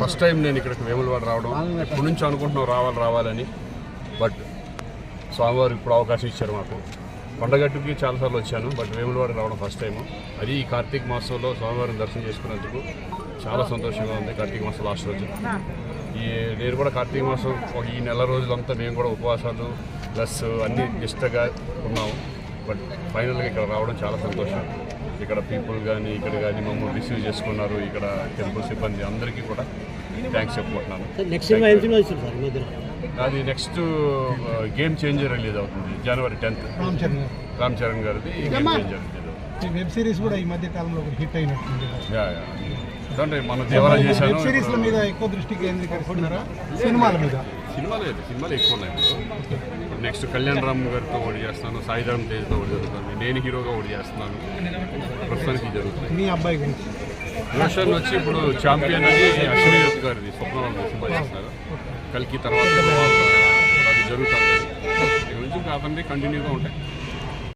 First time నేను ఇక్కడికి వేములవాడ రావడం. ఎప్పటి నుంచి అనుకుంటున్నాం రావాలి రావాలని? బట్ స్వామివారు ఇప్పుడు అవకాశం ఇచ్చారు మాకు. కొండగట్టుకి చాలాసార్లు వచ్చాను బట్ వేములవాడ రావడం ఫస్ట్ టైం అది ఈ కార్తీక మాసంలో స్వామివారిని దర్శనం చేసుకున్నందుకు చాలా సంతోషంగా ఉంది కార్తీక మాసం లాస్ట్ రోజు. ఈ నేను కూడా కార్తీక మాసం ఒక ఈ నెల రోజులంతా మేము కూడా ఉపవాసాలు ప్లస్ అన్ని నిష్టగా ఉన్నాము. బట్ ఫైనల్గా ఇక్కడ రావడం చాలా సంతోషం. ఇక్కడ పీపుల్ కానీ ఇక్కడ కానీ మమ్మల్ని రిసీవ్ చేసుకున్నారు ఇక్కడ టెంపుల్ సిబ్బంది అందరికీ కూడా థ్యాంక్స్ చెప్పుకుంటున్నాను. అది నెక్స్ట్ గేమ్ చేంజర్ రిలీజ్ అవుతుంది. జనవరి టెన్త్ రామ్ చరణ్ గారు. రామ్ చరణ్ గారిది గేమ్ చేంజర్ వెబ్ సిరీస్ కూడా ఈ మధ్య కాలంలో ఒక హిట్ అయినట్టుంది. Yeah, yeah. అంటే మన దేవరా చేశాను. వెబ్ సిరీస్ల మీద ఎక్కువ దృష్టి కేంద్రీకరిస్తున్నారా? సినిమాల మీద? సినిమాలు లేదు సినిమాలు ఎక్కువ ఉన్నాయి ఇప్పుడు. నెక్స్ట్ కళ్యాణ్ రామ్ గారితో ఒకటి చేస్తాను సాయిధరం తేజ్తో ఒకటి జరుగుతుంది నేను హీరోగా ఒకటి చేస్తున్నాను. ప్రస్తుతానికి జరుగుతుంది. మీ అబ్బాయి గురించి. రోషన్ వచ్చి ఇప్పుడు ఛాంపియన్ అని అశ్విని దత్ గారిది స్వప్న సినిమా చేస్తున్నారు. కలికి తర్వాత అది జరుగుతుంది. ఇక నుంచి ఇంకా అతనిది కంటిన్యూగా ఉంటాయి.